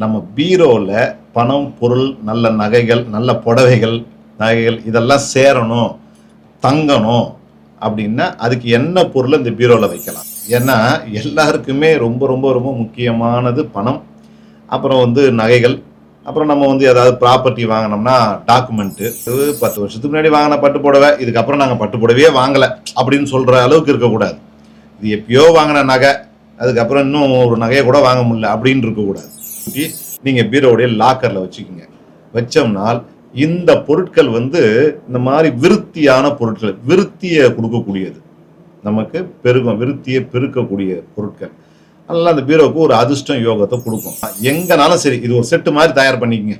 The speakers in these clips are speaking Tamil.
நம்ம பீரோவில் பணம் பொருள் நல்ல நகைகள் நல்ல புடவைகள் நகைகள் இதெல்லாம் சேரணும் தங்கணும் அப்படின்னா அதுக்கு என்ன பொருள் இந்த பீரோவில் வைக்கலாம்? ஏன்னா எல்லாருக்குமே ரொம்ப ரொம்ப ரொம்ப முக்கியமானது பணம். அப்புறம் வந்து நகைகள். அப்புறம் நம்ம வந்து ஏதாவது ப்ராப்பர்ட்டி வாங்கினோம்னா டாக்குமெண்ட்டு பத்து வருஷத்துக்கு முன்னாடி வாங்கின பட்டு புடவை இதுக்கப்புறம் நாங்கள் பட்டு புடவையே வாங்கலை அப்படின்னு சொல்கிற அளவுக்கு இருக்கக்கூடாது. இது எப்பயோ வாங்கின நகை அதுக்கப்புறம் இன்னும் ஒரு நகையை கூட வாங்க முடியல அப்படின்னு இருக்கக்கூடாது. நீங்கள் பீரோவுடைய லாக்கரில் வச்சுக்கோங்க. வச்சோம்னால் இந்த பொருட்கள் வந்து இந்த மாதிரி விருத்தியான பொருட்கள் விருத்தியை கொடுக்கக்கூடியது. நமக்கு பெருகும் விருத்தியை பெருக்கக்கூடிய பொருட்கள். அதனால் அந்த பீரோவுக்கு ஒரு அதிர்ஷ்டம் யோகத்தை கொடுக்கும். எங்கனாலும் சரி இது ஒரு செட்டு மாதிரி தயார் பண்ணிக்கங்க.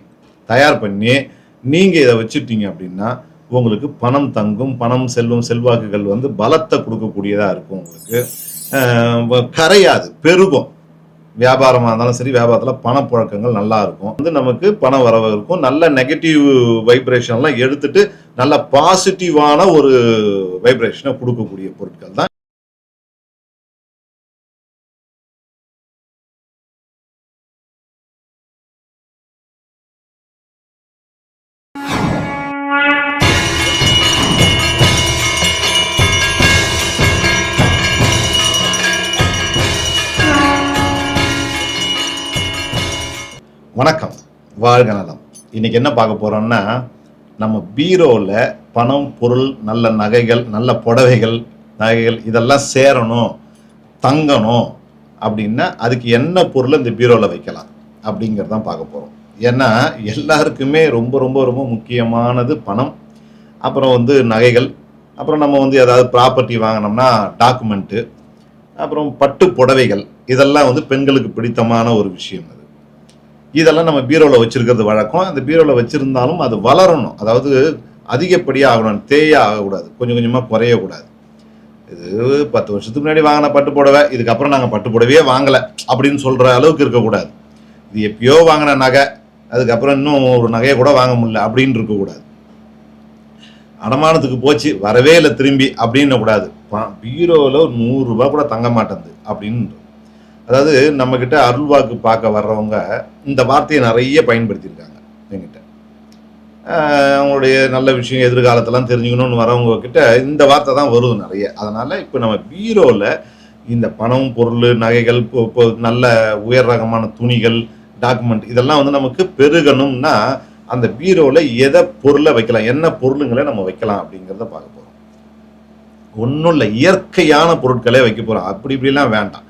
தயார் பண்ணி நீங்கள் இதை வச்சுட்டீங்க அப்படின்னா உங்களுக்கு பணம் தங்கும் பணம் செல்வம் செல்வாக்குகள் வந்து பலத்தை கொடுக்கக்கூடியதாக இருக்கும் உங்களுக்கு. கரையாது பெருகும். வியாபாரமாக இருந்தாலும் சரி வியாபாரத்தில் பணப்புழக்கங்கள் நல்லா இருக்கும். வந்து நமக்கு பண வரவு இருக்கும். நல்ல நெகட்டிவ் வைப்ரேஷன்லாம் எடுத்துட்டு நல்ல பாசிட்டிவான ஒரு வைப்ரேஷனை கொடுக்கக்கூடிய பொருட்கள் தான் வணக்கம். வாழ்க நலம். இன்னைக்கு என்ன பார்க்க போறோம்னா நம்ம பீரோவில் பணம் பொருள் நல்ல நகைகள் நல்ல புடவைகள் நகைகள் இதெல்லாம் சேரணும் தங்கணும் அப்படின்னா அதுக்கு என்ன பொருள் இந்த பீரோவில் வைக்கலாம் அப்படிங்கிறதான் பார்க்க போகிறோம் ஏன்னா எல்லாருக்குமே ரொம்ப ரொம்ப ரொம்ப முக்கியமானது பணம் அப்புறம் வந்து நகைகள் அப்புறம் நம்ம வந்து ஏதாவது ப்ராப்பர்ட்டி வாங்கினோம்னா டாக்குமெண்ட்டு அப்புறம் பட்டு புடவைகள் இதெல்லாம் வந்து பெண்களுக்கு பிடித்தமான ஒரு விஷயம் அது. இதெல்லாம் நம்ம பீரோவில் வச்சிருக்கிறது வழக்கம். அந்த பீரோவில் வச்சிருந்தாலும் அது வளரணும். அதாவது அதிகப்படியாக ஆகணும் தேய ஆகக்கூடாது கொஞ்சம் கொஞ்சமாக குறையக்கூடாது. இது பத்து வருஷத்துக்கு முன்னாடி வாங்கின பட்டு புடவை இதுக்கப்புறம் நாங்கள் பட்டு புடவையே வாங்கலை அப்படின்னு சொல்கிற அளவுக்கு இருக்கக்கூடாது. இது எப்பயோ வாங்கின நகை அதுக்கப்புறம் இன்னும் ஒரு நகையை கூட வாங்க முடியல அப்படின்னு இருக்கக்கூடாது. அடமானத்துக்கு போச்சு வரவே இல்லை திரும்பி அப்படின்னு கூடாது. பீரோவில் ஒரு நூறுரூபா கூட தங்க மாட்டேங்குது அப்படின்னு அதாவது நம்மக்கிட்ட அருள்வாக்கு பார்க்க வர்றவங்க இந்த வார்த்தையை நிறைய பயன்படுத்தியிருக்காங்க எங்கிட்ட அவங்களுடைய நல்ல விஷயம் எதிர்காலத்தெல்லாம் தெரிஞ்சுக்கணும்னு வரவங்க கிட்ட இந்த வார்த்தை தான் வரும் நிறைய. அதனால் இப்போ நம்ம பீரோவில் இந்த பணம் பொருள் நகைகள் இப்போ நல்ல உயர் ரகமான துணிகள் டாக்குமெண்ட் இதெல்லாம் வந்து நமக்கு பெருகணும்னா அந்த பீரோவில் எதை பொருளை வைக்கலாம் என்ன பொருளுங்களை நம்ம வைக்கலாம் அப்படிங்கிறத பார்க்க போகிறோம் ஒன்றும் இல்லை இயற்கையான பொருட்களே வைக்க போகிறோம் அப்படி இப்படிலாம் வேண்டாம்.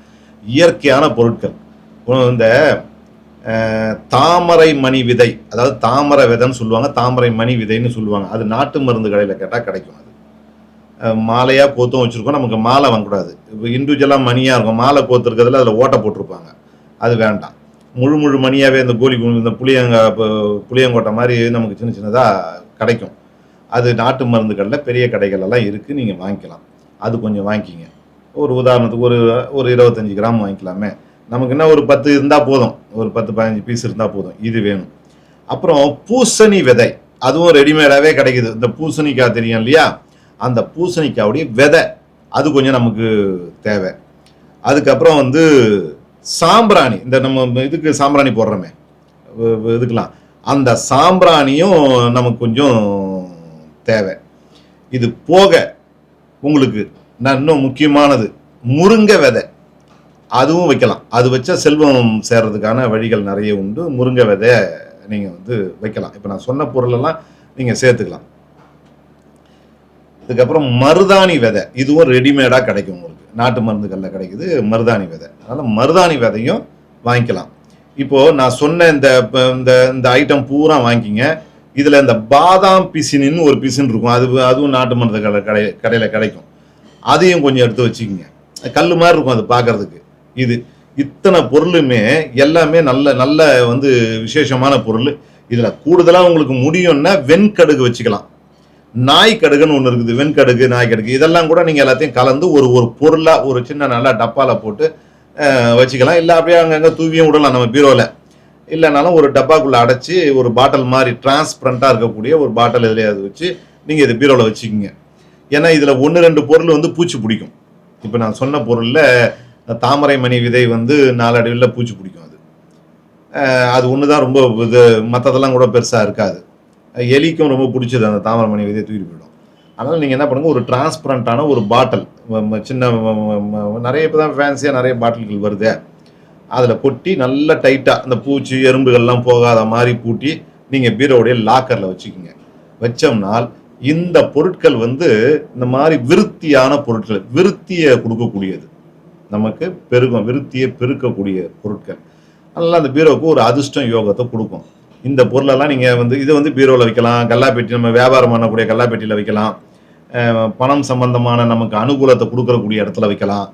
இயற்கையான பொருட்கள். இந்த தாமரை மணி விதை அதாவது தாமரை விதைன்னு சொல்லுவாங்க தாமரை மணி விதைன்னு சொல்லுவாங்க. அது நாட்டு மருந்து கடையில் கேட்டால் கிடைக்கும் அது. மாலையாக கோத்தும் வச்சுருக்கோம் நமக்கு மாலை வாங்கக்கூடாது. இப்போ இண்டிவிஜுவலாக மணியாக இருக்கும் மாலை கோத்துருக்கிறதுல அதில் ஓட்டை போட்டிருப்பாங்க. அது வேண்டாம். முழு முழு மணியாகவே இந்த கோழி குழு இந்த புளியங்க புளியங்கோட்டை புளியங்கொட்டை மாதிரி நமக்கு சின்ன சின்னதாக கிடைக்கும். அது நாட்டு மருந்து கடையில் பெரிய கடைகள் எல்லாம் இருக்குது நீங்கள் வாங்கிக்கலாம். அது கொஞ்சம் வாங்கிக்கிங்க. ஒரு உதாரணத்துக்கு ஒரு ஒரு இருபத்தஞ்சி கிராம் வாங்கிக்கலாமே. நமக்கு என்ன ஒரு பத்து இருந்தால் போதும். ஒரு பத்து பதினஞ்சு பீஸ் இருந்தால் போதும். இது வேணும். அப்புறம் பூசணி விதை. அதுவும் ரெடிமேடாகவே கிடைக்குது. இந்த பூசணிக்காய் தெரியும் இல்லையா? அந்த பூசணிக்காவுடைய விதை. அது கொஞ்சம் நமக்கு தேவை. அதுக்கப்புறம் வந்து சாம்பிராணி. இந்த நம்ம இதுக்கு சாம்பிராணி போடுறோமே. இதுக்கெலாம் இதுக்கெல்லாம். அந்த சாம்பிராணியும் நமக்கு கொஞ்சம் தேவை. இது போக உங்களுக்கு நான் இன்னும் முக்கியமானது. முருங்கை விதை. அதுவும் வைக்கலாம். அது வச்சா செல்வம் சேர்றதுக்கான வழிகள் நிறைய உண்டு. முருங்கை விதை நீங்கள் வந்து வைக்கலாம். இப்போ நான் சொன்ன பொருளெல்லாம் நீங்கள் சேர்த்துக்கலாம். இதுக்கப்புறம் மருதாணி விதை. இதுவும் ரெடிமேடாக கிடைக்கும் உங்களுக்கு. நாட்டு மருந்துகளில் கிடைக்குது மருதாணி விதை. அதனால் மருதாணி விதையும் வாங்கிக்கலாம். இப்போது நான் சொன்ன இந்த இந்த இந்த ஐட்டம் பூரா வாங்கிக்கிங்க. இதில் இந்த பாதாம் பிசினின்னு ஒரு பிசின் இருக்கும். அது அதுவும் நாட்டு மருந்து கடை கடை கடையில் கிடைக்கும். அதையும் கொஞ்சம் எடுத்து வச்சுக்கிங்க. கல் மாதிரி இருக்கும் அது பார்க்கறதுக்கு. இது இத்தனை பொருளுமே எல்லாமே நல்ல நல்ல வந்து விசேஷமான பொருள். இதில் கூடுதலாக உங்களுக்கு முடியும்னா வெண்கடுகு வச்சுக்கலாம். நாய் கடுகுன்னு ஒன்று இருக்குது. வெண்கடுகு நாய் கடுகு இதெல்லாம் கூட நீங்கள் எல்லாத்தையும் கலந்து ஒரு ஒரு பொருளாக ஒரு சின்ன நல்லா டப்பாவில் போட்டு வச்சுக்கலாம். இல்லை அப்படியே அங்கங்கே தூவியும் விடலாம் நம்ம பீரோவில் இல்லைனாலும் ஒரு டப்பாக்குள்ளே அடைச்சி ஒரு பாட்டில் மாதிரி டிரான்ஸ்பரண்ட்டாக இருக்கக்கூடிய ஒரு பாட்டில் எதுலையாவது வச்சு நீங்கள் இது பீரோவில் வச்சுக்கிங்க. ஏன்னா இதில் ஒன்று ரெண்டு பொருள் வந்து பூச்சி பிடிக்கும். இப்போ நான் சொன்ன பொருளில் தாமரை மணி விதை வந்து நாளடைவில் பூச்சி பிடிக்கும் அது. அது ஒன்று தான் ரொம்ப இது மற்றதெல்லாம் கூட பெருசாக இருக்காது. எலிக்கும் ரொம்ப பிடிச்சது அந்த தாமரை மணி விதையை தூக்கி போயிடும். அதனால் நீங்கள் என்ன பண்ணுங்கள் ஒரு டிரான்ஸ்பரண்ட்டான ஒரு பாட்டில் சின்ன நிறைய இப்போ தான் ஃபேன்சியாக நிறைய பாட்டில்கள் வருது. அதில் கொட்டி நல்லா டைட்டாக அந்த பூச்சி எறும்புகள்லாம் போகாத மாதிரி பூட்டி நீங்கள் பீரோடைய லாக்கரில் வச்சுக்கோங்க. வச்சோம்னால் இந்த பொருட்கள் வந்து இந்த மாதிரி விருத்தியான பொருட்கள் விருத்தியை கொடுக்கக்கூடியது. நமக்கு பெருகும் விருத்தியை பெருக்கக்கூடிய பொருட்கள். அதனால் அந்த பீரோவுக்கு ஒரு அதிர்ஷ்டம் யோகத்தை கொடுக்கும். இந்த பொருளெல்லாம் நீங்கள் வந்து இதை வந்து பீரோவில் வைக்கலாம் கல்லாப்பெட்டி நம்ம வியாபாரம் பண்ணக்கூடிய கல்லாப்பெட்டியில் வைக்கலாம். பணம் சம்பந்தமான நமக்கு அனுகூலத்தை கொடுக்கறக்கூடிய இடத்துல வைக்கலாம்.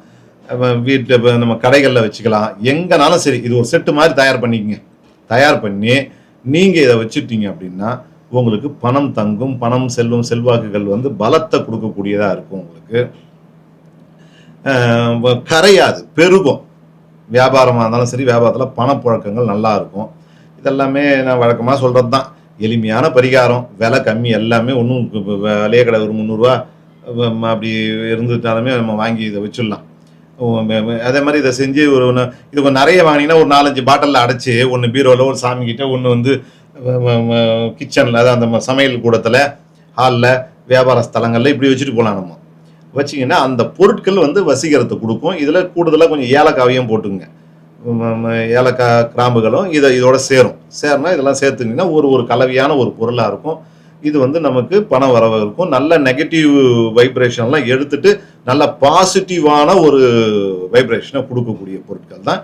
வீட்டில் இப்போ நம்ம கடைகளில் வச்சுக்கலாம். எங்கனாலும் சரி இது ஒரு செட்டு மாதிரி தயார் பண்ணிக்கங்க. தயார் பண்ணி நீங்கள் இதை வச்சுட்டீங்க அப்படின்னா உங்களுக்கு பணம் தங்கும் பணம் செல்வம் செல்வாக்குகள் வந்து பலத்தை கொடுக்கக்கூடியதாக இருக்கும் உங்களுக்கு. கரையாது பெருகும். வியாபாரமாக இருந்தாலும் சரி வியாபாரத்தில் பணப்புழக்கங்கள் நல்லா இருக்கும். இதெல்லாமே நான் வழக்கமாக சொல்கிறது தான் எளிமையான பரிகாரம் விலை கம்மி எல்லாமே ஒன்றும் விலையே கடை ஒரு முந்நூறுரூவா அப்படி இருந்துட்டாலுமே நம்ம வாங்கி இதை வச்சிடலாம். அதே மாதிரி இதை செஞ்சு ஒரு ஒன்று இது கொஞ்சம் நிறைய வாங்கினீங்கன்னா ஒரு நாலஞ்சு பாட்டிலில் அடைச்சி ஒன்று பீரோவில் ஒரு சாமிக்கிட்ட ஒன்று வந்து கிச்சனில் அதாவது அந்த ம- சமையல் கூடத்தில் ஹாலில் வியாபார ஸ்தலங்களில் இப்படி வச்சுட்டு போகலாம் நம்ம. வச்சிங்கன்னா அந்த பொருட்கள் வந்து வசீகரத்தை கொடுக்கும். இதில் கூடுதலாக கொஞ்சம் ஏலக்காவையும் போட்டுங்க ஏலக்காய் கிராம்புகளும் இதை இதோட சேரும். சேர்னா இதெல்லாம் சேர்த்துக்கிங்கன்னா ஒரு ஒரு கலவையான ஒரு பொருளாக இருக்கும். இது வந்து நமக்கு பண வரவு இருக்கும். நல்ல நெகட்டிவ் வைப்ரேஷன்லாம் எடுத்துட்டு நல்ல பாசிட்டிவான ஒரு வைப்ரேஷனை கொடுக்கக்கூடிய பொருட்கள் தான்.